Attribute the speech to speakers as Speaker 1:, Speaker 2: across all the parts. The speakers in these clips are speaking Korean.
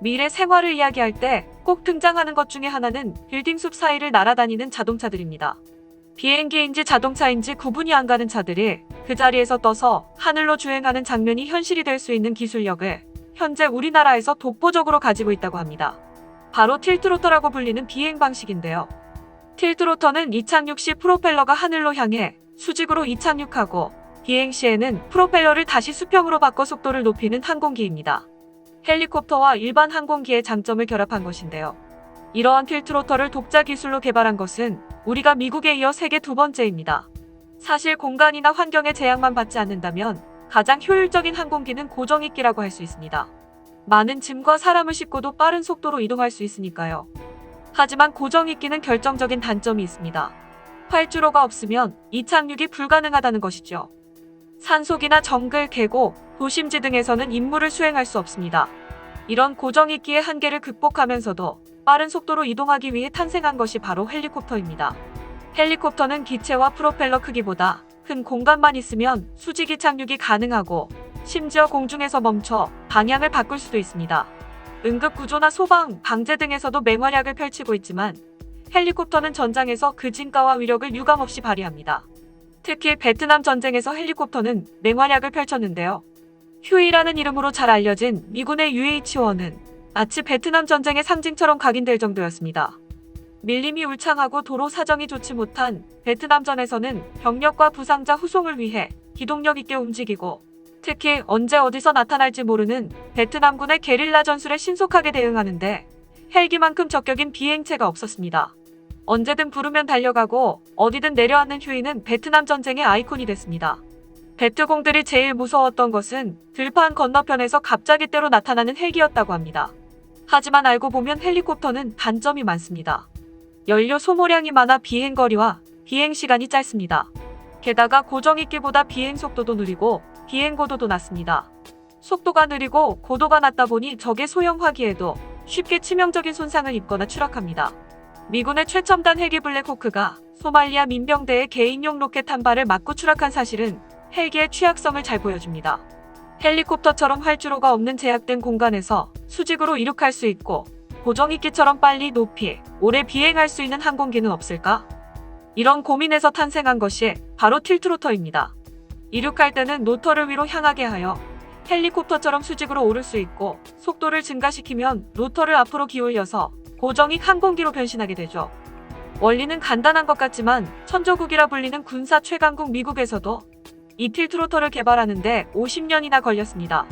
Speaker 1: 미래 생활을 이야기할 때 꼭 등장하는 것 중에 하나는 빌딩 숲 사이를 날아다니는 자동차들입니다. 비행기인지 자동차인지 구분이 안 가는 차들이 그 자리에서 떠서 하늘로 주행하는 장면이 현실이 될 수 있는 기술력을 현재 우리나라에서 독보적으로 가지고 있다고 합니다. 바로 틸트로터라고 불리는 비행 방식인데요. 틸트로터는 이착륙 시 프로펠러가 하늘로 향해 수직으로 이착륙하고 비행 시에는 프로펠러를 다시 수평으로 바꿔 속도를 높이는 항공기입니다. 헬리콥터와 일반 항공기의 장점을 결합한 것인데요. 이러한 틸트로터를 독자 기술로 개발한 것은 우리가 미국에 이어 세계 두 번째입니다. 사실 공간이나 환경의 제약만 받지 않는다면 가장 효율적인 항공기는 고정익기라고 할 수 있습니다. 많은 짐과 사람을 싣고도 빠른 속도로 이동할 수 있으니까요. 하지만 고정익기는 결정적인 단점이 있습니다. 활주로가 없으면 이착륙이 불가능하다는 것이죠. 산속이나 정글, 계곡, 도심지 등에서는 임무를 수행할 수 없습니다. 이런 고정익기의 한계를 극복하면서도 빠른 속도로 이동하기 위해 탄생한 것이 바로 헬리콥터입니다. 헬리콥터는 기체와 프로펠러 크기보다 큰 공간만 있으면 수직이 착륙이 가능하고 심지어 공중에서 멈춰 방향을 바꿀 수도 있습니다. 응급 구조나 소방, 방제 등에서도 맹활약을 펼치고 있지만 헬리콥터는 전장에서 그 진가와 위력을 유감없이 발휘합니다. 특히 베트남 전쟁에서 헬리콥터는 맹활약을 펼쳤는데요. 휴이라는 이름으로 잘 알려진 미군의 UH-1은 마치 베트남 전쟁의 상징처럼 각인될 정도였습니다. 밀림이 울창하고 도로 사정이 좋지 못한 베트남전에서는 병력과 부상자 후송을 위해 기동력 있게 움직이고 특히 언제 어디서 나타날지 모르는 베트남군의 게릴라 전술에 신속하게 대응하는데 헬기만큼 적격인 비행체가 없었습니다. 언제든 부르면 달려가고 어디든 내려앉는 휴이는 베트남 전쟁의 아이콘이 됐습니다. 베트공들이 제일 무서웠던 것은 들판 건너편에서 갑자기 때로 나타나는 헬기였다고 합니다. 하지만 알고 보면 헬리콥터는 단점이 많습니다. 연료 소모량이 많아 비행거리와 비행 시간이 짧습니다. 게다가 고정익기보다 비행 속도도 느리고 비행 고도도 낮습니다. 속도가 느리고 고도가 낮다 보니 적의 소형 화기에도 쉽게 치명적인 손상을 입거나 추락합니다. 미군의 최첨단 헬기 블랙호크가 소말리아 민병대의 개인용 로켓 한 발을 맞고 추락한 사실은 헬기의 취약성을 잘 보여줍니다. 헬리콥터처럼 활주로가 없는 제약된 공간에서 수직으로 이륙할 수 있고 고정익기처럼 빨리 높이 오래 비행할 수 있는 항공기는 없을까? 이런 고민에서 탄생한 것이 바로 틸트로터입니다. 이륙할 때는 로터를 위로 향하게 하여 헬리콥터처럼 수직으로 오를 수 있고 속도를 증가시키면 로터를 앞으로 기울여서 고정익 항공기로 변신하게 되죠. 원리는 간단한 것 같지만 천조국이라 불리는 군사 최강국 미국에서도 이 틸 트로터를 개발하는데 50년이나 걸렸습니다.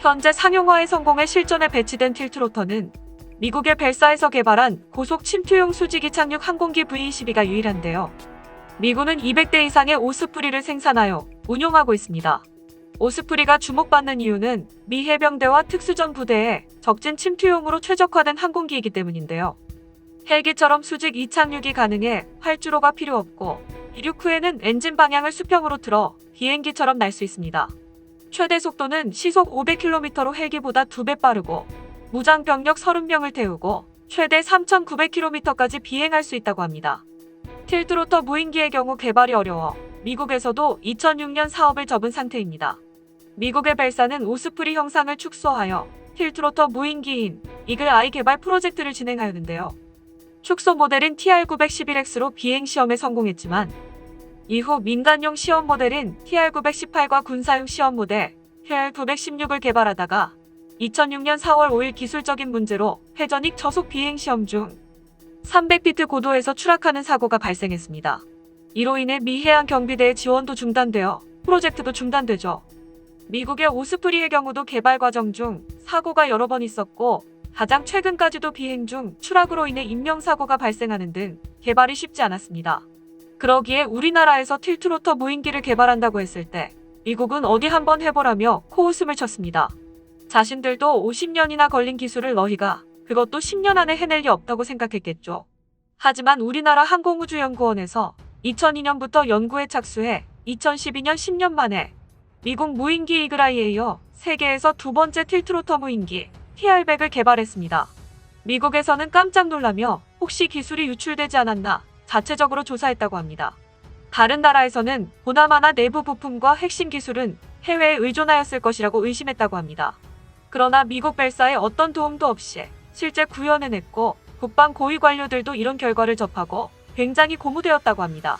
Speaker 1: 현재 상용화에 성공해 실전에 배치된 틸트로터는 미국의 벨사에서 개발한 고속 침투용 수직 이 착륙 항공기 V-22가 유일한데요. 미군은 200대 이상의 오스프리를 생산하여 운용하고 있습니다. 오스프리가 주목받는 이유는 미 해병대와 특수전 부대에 적진 침투용으로 최적화된 항공기이기 때문인데요. 헬기처럼 수직 이착륙이 가능해 활주로가 필요 없고 이륙 후에는 엔진 방향을 수평으로 틀어 비행기처럼 날 수 있습니다. 최대 속도는 시속 500km로 헬기보다 2배 빠르고 무장 병력 30명을 태우고 최대 3,900km까지 비행할 수 있다고 합니다. 틸트로터 무인기의 경우 개발이 어려워 미국에서도 2006년 사업을 접은 상태입니다. 미국의 벨사는 오스프리 형상을 축소하여 틸트로터 무인기인 이글 아이 개발 프로젝트를 진행하였는데요. 축소 모델인 TR911X로 비행 시험에 성공했지만 이후 민간용 시험 모델인 TR918과 군사용 시험 모델 TR916을 개발하다가 2006년 4월 5일 기술적인 문제로 회전익 저속 비행 시험 중 300피트 고도에서 추락하는 사고가 발생했습니다. 이로 인해 미 해안 경비대의 지원도 중단되어 프로젝트도 중단되죠. 미국의 오스프리의 경우도 개발 과정 중 사고가 여러 번 있었고 가장 최근까지도 비행 중 추락으로 인해 인명사고가 발생하는 등 개발이 쉽지 않았습니다. 그러기에 우리나라에서 틸트로터 무인기를 개발한다고 했을 때 미국은 어디 한번 해보라며 코웃음을 쳤습니다. 자신들도 50년이나 걸린 기술을 너희가 그것도 10년 안에 해낼 리 없다고 생각했겠죠. 하지만 우리나라 항공우주연구원에서 2002년부터 연구에 착수해 2012년 10년 만에 미국 무인기 이그라이에 이어 세계에서 두 번째 틸트로터 무인기 TR100을 개발했습니다. 미국에서는 깜짝 놀라며 혹시 기술이 유출되지 않았나 자체적으로 조사했다고 합니다. 다른 나라에서는 보나마나 내부 부품과 핵심 기술은 해외에 의존하였을 것이라고 의심했다고 합니다. 그러나 미국 벨사의 어떤 도움도 없이 실제 구현해냈고 국방 고위 관료들도 이런 결과를 접하고 굉장히 고무되었다고 합니다.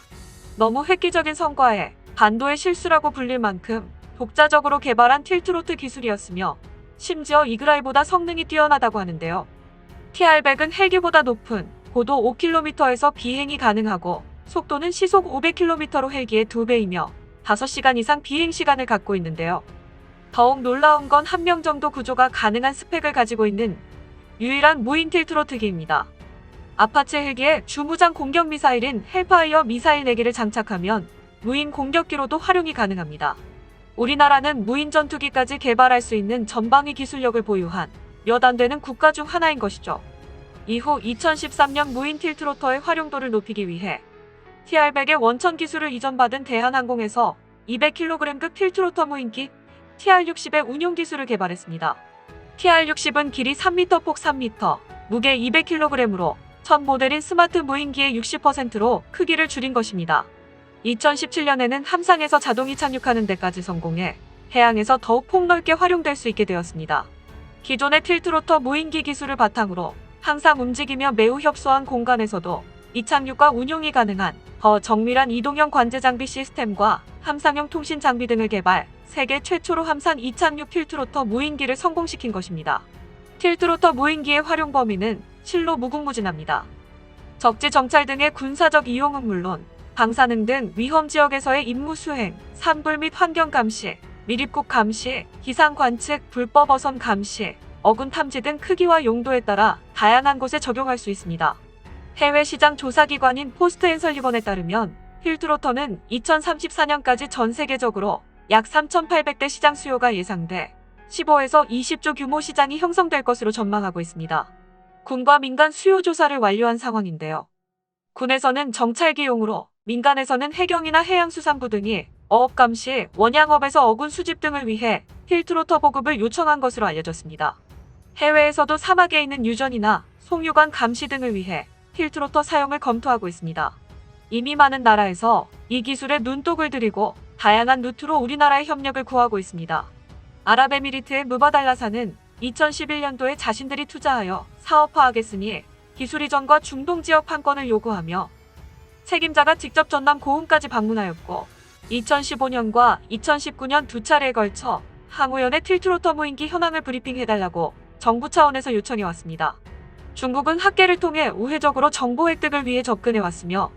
Speaker 1: 너무 획기적인 성과에 반도의 실수라고 불릴 만큼 독자적으로 개발한 틸트로트 기술이었으며 심지어 이그라이보다 성능이 뛰어나다고 하는데요. TR100은 헬기보다 높은 고도 5km에서 비행이 가능하고 속도는 시속 500km로 헬기의 2배이며 5시간 이상 비행 시간을 갖고 있는데요. 더욱 놀라운 건 한 명 정도 구조가 가능한 스펙을 가지고 있는 유일한 무인 틸트로트기입니다. 아파체 헬기에 주무장 공격 미사일인 헬파이어 미사일 4개를 장착하면 무인 공격기로도 활용이 가능합니다. 우리나라는 무인 전투기까지 개발할 수 있는 전방위 기술력을 보유한 몇 안 되는 국가 중 하나인 것이죠. 이후 2013년 무인 틸트로터의 활용도를 높이기 위해 TR100의 원천 기술을 이전받은 대한항공에서 200kg급 틸트로터 무인기 TR60의 운용 기술을 개발했습니다. TR60은 길이 3m, 폭 3m, 무게 200kg으로 첫 모델인 스마트 무인기의 60%로 크기를 줄인 것입니다. 2017년에는 함상에서 자동이 착륙하는 데까지 성공해 해양에서 더욱 폭넓게 활용될 수 있게 되었습니다. 기존의 틸트로터 무인기 기술을 바탕으로 항상 움직이며 매우 협소한 공간에서도 이착륙과 운용이 가능한 더 정밀한 이동형 관제 장비 시스템과 함상형 통신 장비 등을 개발, 세계 최초로 함상 이착륙 틸트로터 무인기를 성공시킨 것입니다. 틸트로터 무인기의 활용 범위는 실로 무궁무진합니다. 적지 정찰 등의 군사적 이용은 물론 방사능 등 위험 지역에서의 임무 수행, 산불 및 환경 감시, 미립국 감시, 기상 관측, 불법 어선 감시, 어군 탐지 등 크기와 용도에 따라 다양한 곳에 적용할 수 있습니다. 해외 시장 조사 기관인 포스트 앤 설리번에 따르면 힐트로터는 2034년까지 전 세계적으로 약 3,800대 시장 수요가 예상돼 15에서 20조 규모 시장이 형성될 것으로 전망하고 있습니다. 군과 민간 수요 조사를 완료한 상황인데요. 군에서는 정찰기용으로, 민간에서는 해경이나 해양수산부 등이 어업 감시, 원양업에서 어군 수집 등을 위해 힐트로터 보급을 요청한 것으로 알려졌습니다. 해외에서도 사막에 있는 유전이나 송유관 감시 등을 위해 힐트로터 사용을 검토하고 있습니다. 이미 많은 나라에서 이 기술에 눈독을 들이고 다양한 루트로 우리나라의 협력을 구하고 있습니다. 아랍에미리트의 무바달라사는 2011년도에 자신들이 투자하여 사업화하겠으니 기술 이전과 중동 지역 판권을 요구하며 책임자가 직접 전남 고흥까지 방문하였고 2015년과 2019년 두 차례에 걸쳐 항우연의 틸트로터 무인기 현황을 브리핑해달라고 정부 차원에서 요청해 왔습니다. 중국은 학계를 통해 우회적으로 정보 획득을 위해 접근해 왔으며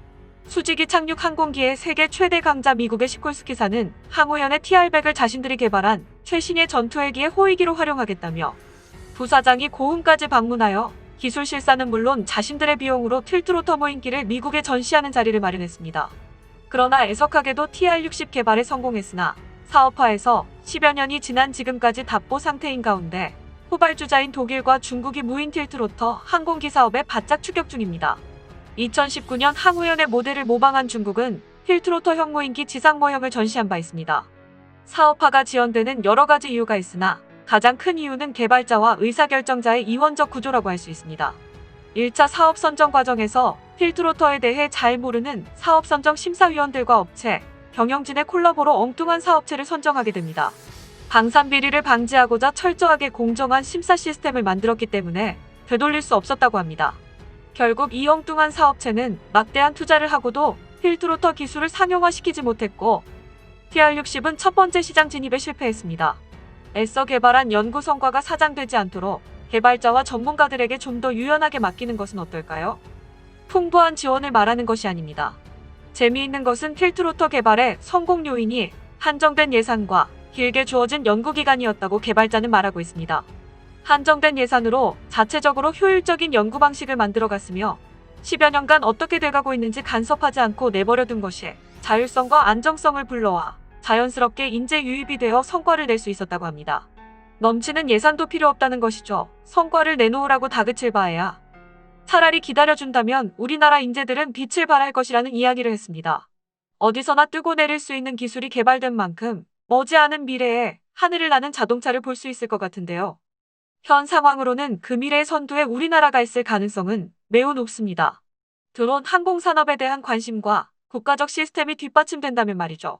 Speaker 1: 수직이 착륙 항공기의 세계 최대 강자 미국의 시콜스키사는 항우연의 TR100을 자신들이 개발한 최신의 전투헬기의 호위기로 활용하겠다며 부사장이 고흥까지 방문하여 기술 실사는 물론 자신들의 비용으로 틸트로터 모인기를 미국에 전시하는 자리를 마련했습니다. 그러나 애석하게도 TR-60 개발에 성공했으나 사업화에서 10여 년이 지난 지금까지 답보 상태인 가운데 후발주자인 독일과 중국이 무인 틸트로터 항공기 사업에 바짝 추격 중입니다. 2019년 항우연의 모델을 모방한 중국은 힐트로터 형무인기 지상 모형을 전시한 바 있습니다. 사업화가 지연되는 여러 가지 이유가 있으나 가장 큰 이유는 개발자와 의사결정자의 이원적 구조라고 할 수 있습니다. 1차 사업 선정 과정에서 힐트로터에 대해 잘 모르는 사업 선정 심사위원들과 업체, 경영진의 콜라보로 엉뚱한 사업체를 선정하게 됩니다. 방산 비리를 방지하고자 철저하게 공정한 심사 시스템을 만들었기 때문에 되돌릴 수 없었다고 합니다. 결국 이 엉뚱한 사업체는 막대한 투자를 하고도 힐트로터 기술을 상용화시키지 못했고 TR60은 첫 번째 시장 진입에 실패했습니다. 애써 개발한 연구 성과가 사장되지 않도록 개발자와 전문가들에게 좀 더 유연하게 맡기는 것은 어떨까요? 풍부한 지원을 말하는 것이 아닙니다. 재미있는 것은 힐트로터 개발의 성공 요인이 한정된 예산과 길게 주어진 연구기간이었다고 개발자는 말하고 있습니다. 한정된 예산으로 자체적으로 효율적인 연구 방식을 만들어 갔으며 10여 년간 어떻게 돼가고 있는지 간섭하지 않고 내버려둔 것이 자율성과 안정성을 불러와 자연스럽게 인재 유입이 되어 성과를 낼 수 있었다고 합니다. 넘치는 예산도 필요 없다는 것이죠. 성과를 내놓으라고 다그칠 바에야 차라리 기다려준다면 우리나라 인재들은 빛을 발할 것이라는 이야기를 했습니다. 어디서나 뜨고 내릴 수 있는 기술이 개발된 만큼 머지않은 미래에 하늘을 나는 자동차를 볼 수 있을 것 같은데요. 현 상황으로는 그 미래의 선두에 우리나라가 있을 가능성은 매우 높습니다. 드론 항공산업에 대한 관심과 국가적 시스템이 뒷받침된다면 말이죠.